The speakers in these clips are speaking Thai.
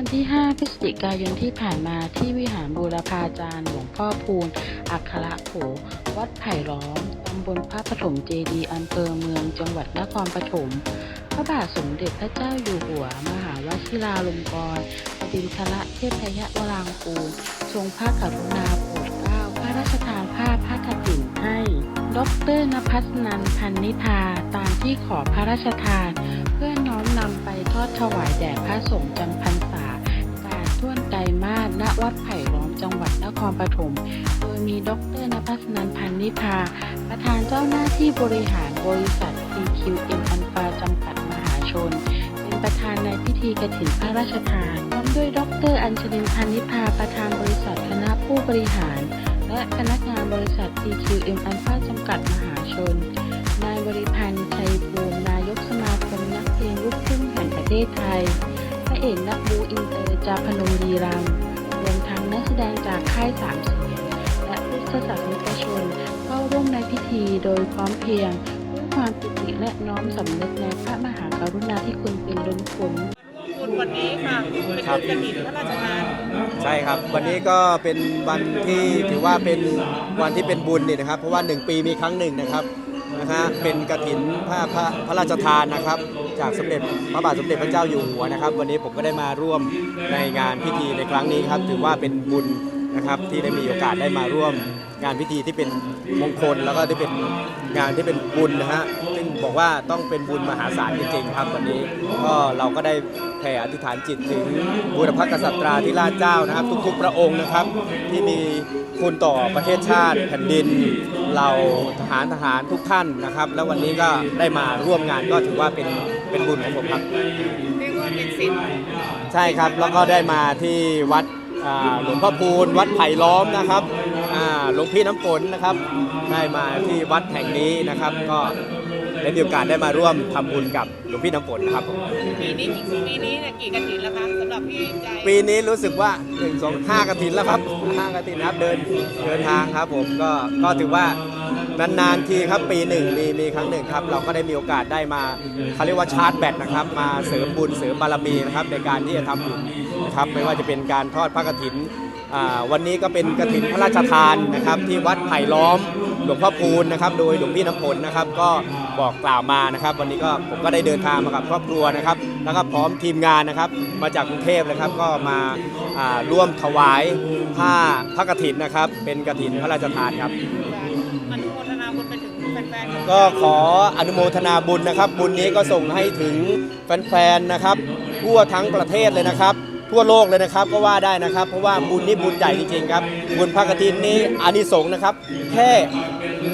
วันที่ 5 พฤศจิกายนที่ผ่านมาที่วิหารบูรพาจารย์หลวงพ่อพูนอัคระโข วัดไผ่ล้อม ตำบลพระปฐมเจดีย์อำเภอเมืองจังหวัดนครปฐม พระบาทสมเด็จพระเจ้าอยู่หัว มหาวชิราลงกรณ์บดินทรเทพยวรางกูลทรงพระกรุณาโปรดเกล้าพระราชทานผ้าผ้ากฐินให้ดรนภัสนันพันนิธาตามที่ขอพระราชทาน เพื่อน้อมนำไปทอดถวายแด่พระสงฆ์จำพร วัดไผ่ล้อมจังหวัดนครปฐม โดยมีดรนภัสนันพันนิพา ประธานเจ้าหน้าที่บริหารบริษัท TQM อันฟาจำกัดมหาชน เป็นประธานในพิธีกฐินพระราชทาน พร้อมด้วยดรอัญชลินพันนิพา ประธานบริษัทคณะผู้บริหาร และพนักงานบริษัท TQM อันฟาจำกัดมหาชน นายบริพันธ์ชัยภูมินายกสมาคมนักเพลงลูกทุ่งแห่งประเทศไทยพระเอกนักบูอินเตอร์จาพนมดีรัง นักแสดงจากค่ายสามเสียงและพุทธศาสนิกชนเข้าร่วมในพิธีโดยพร้อมเพรียงด้วยความปิติและน้อมสำนึกในพระมหากรุณาธิคุณเป็นล้นพ้นคุณวันนี้ค่ะเป็นครับกระถิ่นพระราชทานใช่ครับ วันนี้ก็เป็นวันที่ถือว่าเป็นวันที่เป็นบุญนี่นะครับ เพราะว่า 1 ปีมีครั้งหนึ่งนะครับ นะฮะเป็นกระถินพระพระพระราชทานนะครับ จากสมเด็จพระบาทสมเด็จพระเจ้าอยู่หัวนะครับ วันนี้ผมก็ได้มาร่วมในงานพิธีในครั้งนี้ครับ ถือว่าเป็นบุญนะครับที่ได้มีโอกาสได้มาร่วมงานพิธีที่เป็นมงคลแล้วก็ที่เป็นงานที่เป็นบุญนะฮะซึ่งบอกว่าต้องเป็นบุญมหาศาลจริงๆครับวันนี้ก็เราก็ได้แผ่อธิษฐานจิตถึงบูรพกษัตราธิราชเจ้านะครับ ทุกๆ พระองค์นะครับ ที่มีคุณต่อประเทศชาติแผ่นดิน เราทหารทหารทุกท่านนะครับ แล้ววันนี้ก็ได้มาร่วมงานก็ถือว่าเป็นเป็นบุญของผมครับ เรียกว่าเป็นสิทธิ์ใช่ครับแล้วก็ได้มาที่วัดอ่าหลวงพ่อพูนวัดไผ่ล้อมนะครับอ่าหลวงพี่น้ำฝนนะครับ ได้มาที่วัดแห่งนี้นะครับ ก็ ได้มีโอกาสได้มาร่วมทำบุญกับหลวงพี่น้ำฝนนะครับผมปีนี้ปีนี้เนี่ยกี่กระถิ่นแล้วคะสำหรับพี่ใจปีนี้รู้สึกว่า1 2 5กระถินแล้วครับ5กระถินครับเดินเดินทางครับผมก็ก็ถือว่านานๆทีครับปีหนึ่งมีมีครั้งหนึ่งครับ เราก็ได้มีโอกาสได้มาเขาเรียกว่าชาร์จแบตนะครับ มาเสริมบุญเสริมบารมีนะครับในการที่จะทำบุญนะครับไม่ว่าจะเป็นการทอดพระกฐินอ่าวันนี้ก็เป็นกฐินพระราชทานนะครับ ที่วัดไผ่ล้อมหลวงพ่อพูนนะครับ โดยหลวงพี่น้ำผลนะครับ ก็ บอกกล่าวมานะครับ วันนี้ก็ผมก็ได้เดินทางมากับครอบครัวนะครับ แล้วก็พร้อมทีมงานนะครับ มาจากกรุงเทพนะครับ ก็มาอ่าร่วมถวายผ้าพระกฐินนะครับ เป็นกฐินพระราชทานครับอนุโมทนาบุญไปถึงแฟนๆของก็ขออนุโมทนาบุญนะครับ บุญนี้ก็ส่งให้ถึงแฟนๆนะครับทั่วทั้งประเทศเลยนะครับ ทั่วโลกเลยนะครับก็ว่าได้นะครับ เพราะว่าบุญนี้บุญใหญ่จริงๆครับบุญพระกฐินนี้อานิสงส์นะครับ แค่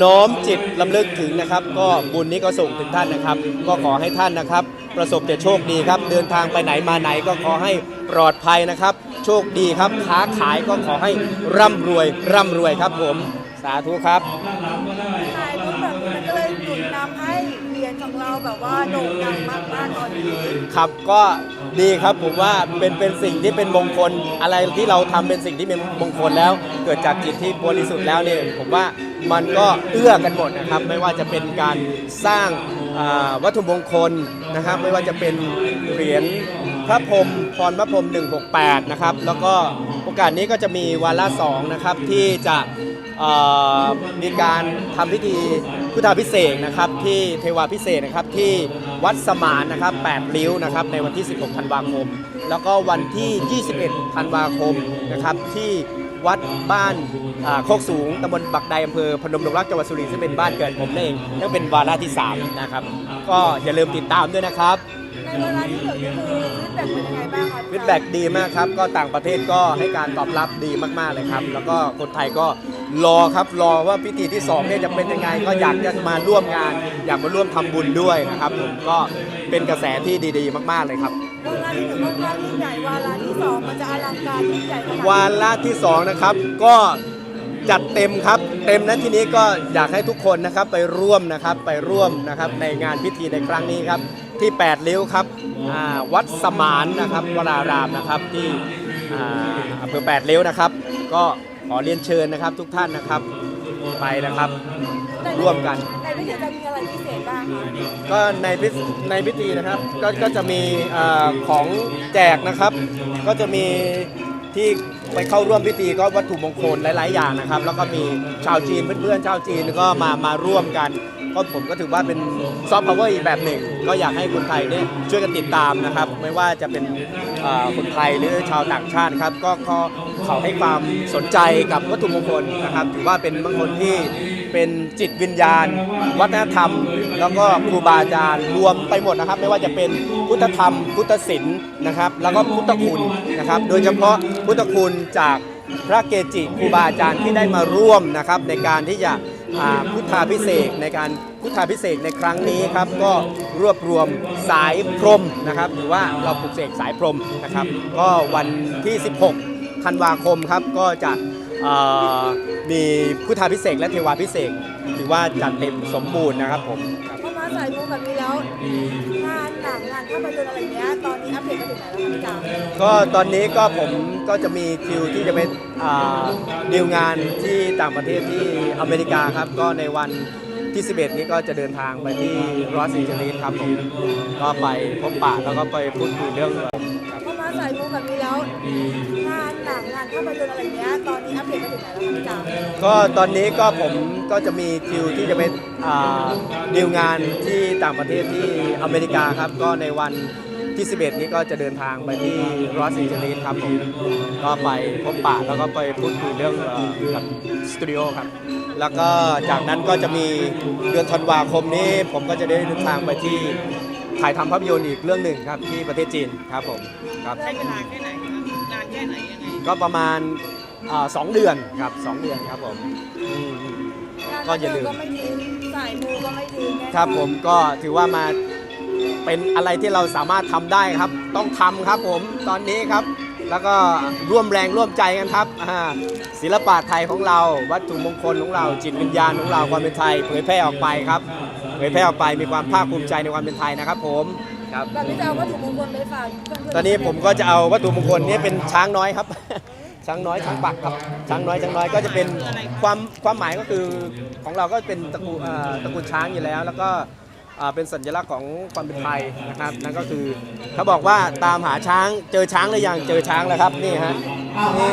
น้อมจิตลำลึกถึงนะครับ ก็บุญนี้ก็ส่งถึงท่านนะครับ ก็ขอให้ท่านนะครับ ประสบแต่โชคดีครับ เดินทางไปไหนมาไหนก็ขอให้ปลอดภัยนะครับ โชคดีครับค้าขายก็ขอให้ร่ำรวยร่ำรวยครับผม สาธุครับ ถ่ายรูปแบบนี้มันก็เลยหนุนนำให้เหรียญของเราแบบว่าโด่งดังมากๆตอนนี้ ครับก็ ดีครับผมว่าเป็นเป็นสิ่งที่เป็นมงคลอะไรที่เราทำเป็นสิ่งที่เป็นมงคลแล้ว เกิดจากจิตที่บริสุทธิ์แล้วเนี่ยผมว่ามันก็เอื้อกันหมดนะครับ ไม่ว่าจะเป็นการสร้างวัตถุมงคลนะครับ ไม่ว่าจะเป็นเหรียญพระพรหมพรพระพรหม168 นะครับ แล้วก็โอกาสนี้ก็จะมีวาระสองนะครับที่จะ มีการทำพิธีพุทธาพิเศษกนะครับที่เทวาพิเศษกนะครับที่วัดสมานนะครับ8ริ้วนะครับในวันที่ 16 ธันวาคม แล้วก็วันที่ 21 ธันวาคมนะครับที่วัดบ้านอ่าโคกสูงตำบลบักใดอำเภอพนมดงรักจังหวัดสุรินทร์ซึ่งเป็นบ้านเกิดผมนั่นเองนั่นเป็นวาระที่ 3 นะครับ ก็อย่าลืมติดตามด้วยนะครับในเวลาที่เหลือนี่คือฟีดแบ็กเป็นยังไงบ้างคะฟีดแบ็กดีมากครับ ก็ต่างประเทศก็ให้การตอบรับดีมากๆเลยครับ แล้วก็คนไทยก็ รอครับรอว่าพิธีที่2เนี่ยจะเป็นยังไง ก็อยากจะมาร่วมงาน อยากมาร่วมทำบุญด้วยนะครับผมก็เป็นกระแสที่ดีๆ มาก ๆเลยครับวาระที่หนึ่งค่อนข้างยิ่งใหญ่วาระที่สองมันจะอลังการยิ่งใหญ่ขนาดไหนวาระที่2นะครับก็จัดเต็มครับ เต็มนั้นทีนี้ก็อยากให้ทุกคนนะครับไปร่วมนะครับไปร่วมนะครับในงานพิธีในครั้งนี้ครับที่8ริ้วครับอ่าวัดสมานนะครับวรารามนะครับที่ อ่าอำเภอ8ริ้วนะครับ ก็ขอเรียนเชิญนะครับ ทุกท่านนะครับไปนะครับ ร่วมกันในพิธีจะมีอะไรพิเศษบ้างคะก็ในพิธีในพิธีนะครับก็ก็จะมีเอ่อของแจกนะครับ ก็จะมีที่ไปเข้าร่วมพิธีก็วัตถุมงคลหลาย ๆ อย่างนะครับ แล้วก็มีชาวจีนเพื่อนๆชาวจีนก็มามาร่วมกัน ก็ผมก็ถือว่าเป็นซอฟต์พาวเวอร์อีกแบบหนึ่ง ก็อยากให้คนไทยเนี่ยช่วยกันติดตามนะครับ ไม่ว่าจะเป็นเอ่อ คนไทยหรือชาวต่างชาติครับก็ก็เขาให้ความสนใจกับวัตถุมงคลนะครับถือว่าเป็นมงคลที่เป็นจิตวิญญาณ วัฒนธรรม แล้วก็ครูบาอาจารย์รวมไปหมดนะครับ ไม่ว่าจะเป็นพุทธธรรม พุทธศิลป์นะครับ แล้วก็พุทธคุณนะครับ โดยเฉพาะพุทธคุณจากพระเกจิครูบาอาจารย์ที่ได้มาร่วมนะครับในการที่จะ อ่าพุทธาพิเศษกในการพุทธาพิเศษกในครั้งนี้ครับก็รวบรวมสายพรหมนะครับ หรือว่าเราปลุกเสกสายพรหมนะครับ ก็วันที่ 16ธันวาคมครับก็จะเอ่อมีพุทธาพิเศษกและเทวาพิเศษกถือว่าจัดเต็มสมบูรณ์นะครับผมครับ มาสายมูแบบนี้แล้วงานหนังงานภาพยนตร์อะไรเงี้ยตอนนี้อัปเดตกันถึงไหนแล้วคะพี่จ๋าก็ตอนนี้ก็ผมก็จะมีคิวที่จะไปอ่าดีลงานที่ต่างประเทศที่อเมริกาครับ ก็ในวันที่ 11 นี้ก็จะเดินทางไปที่รอสแอนเจลิสครับผมก็ไปพบปะแล้วก็ไปพูดคุยเรื่องครับพอมาสายมูแบบนี้แล้วงาน หนังงานภาพยนตร์อะไรเงี้ยตอนนี้อัปเดตกันถึงไหนแล้วคะพี่จ๋าก็ตอนนี้ก็ผมก็จะมีคิวที่จะไปอ่าดีลงานที่ต่างประเทศที่อเมริกาครับ ก็ในวันที่ 11 นี้ก็จะเดินทางไปที่รอสแอนเจลิสครับผมก็ไปพบปะแล้วก็ไปพูดคุยเรื่องเอ่อกับสตูดิโอครับ แล้วก็จากนั้นก็จะมีเดือนธันวาคมนี้ ผมก็จะได้เดินทางไปที่ถ่ายทำภาพยนตร์อีกเรื่องหนึ่งครับที่ประเทศจีนครับผมครับ ใช้เวลาแค่ไหนคะนานแค่ไหนยังไง ก็ประมาณอ่าสองเดือนครับสองเดือนครับผมอืมงานก็อย่าลืม ก็ไม่ทิ้งสายมูก็ไม่ทิ้งแน่นอนครับผมก็ถือว่ามาเป็นอะไรที่เราสามารถทำได้ครับ ต้องทำครับผมตอนนี้ครับ แล้วก็ร่วมแรงร่วมใจกันครับอ่าศิลปะไทยของเราวัตถุมงคลของเราจิตวิญญาณของเราความเป็นไทย เผยแพร่ออกไปครับ เผยแพร่ออกไปมีความภาคภูมิใจในความเป็นไทยนะครับ ผม ครับ แบบนี้จะเอาวัตถุมงคลไปฝากเพื่อนๆตอนนี้ผมก็จะเอาวัตถุมงคลนี้เป็นช้างน้อยครับ ช้างน้อยช้างปักครับช้างน้อยช้างน้อยก็จะเป็นความความหมายก็คือของเราก็เป็นตระกูลเอ่อตระกูลช้างอยู่แล้ว แล้วก็อ่าเป็นสัญลักษณ์ของความเป็นไทยนะครับนั่นก็คือเขาบอกว่าตามหาช้างเจอช้างหรือยังเจอช้างแล้วครับนี่ฮะนี่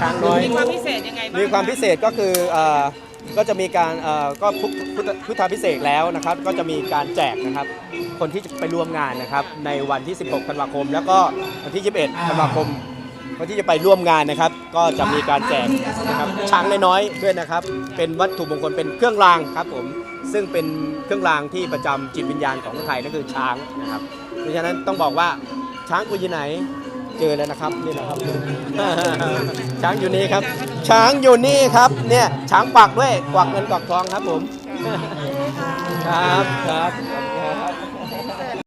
ช้างน้อย มีความพิเศษยังไงบ้างมีความพิเศษก็คือเอ่อก็จะมีการเอ่อก็พุทธพุทธพุทธาพิเศษกแล้วนะครับ ก็จะมีการแจกนะครับ คนที่จะไปร่วมงานนะครับในวันที่ 16 ธันวาคม แล้วก็วันที่ 21 ธันวาคมคนที่จะไปร่วมงานนะครับ ก็จะมีการแจกนะครับช้างน้อยๆด้วยนะครับ เป็นวัตถุมงคลเป็นเครื่องรางครับผมซึ่งเป็นเครื่องรางที่ประจำจิตวิญญาณของคนไทยนั่นคือช้างนะครับ เพราะฉะนั้นต้องบอกว่าช้างกูอยู่ไหนเจอแล้วนะครับนี่นะครับ ช้างอยู่นี่ครับ ช้างอยู่นี่ครับเนี่ยช้างปักด้วยกวักเงินกวักทองครับผม ครับครับ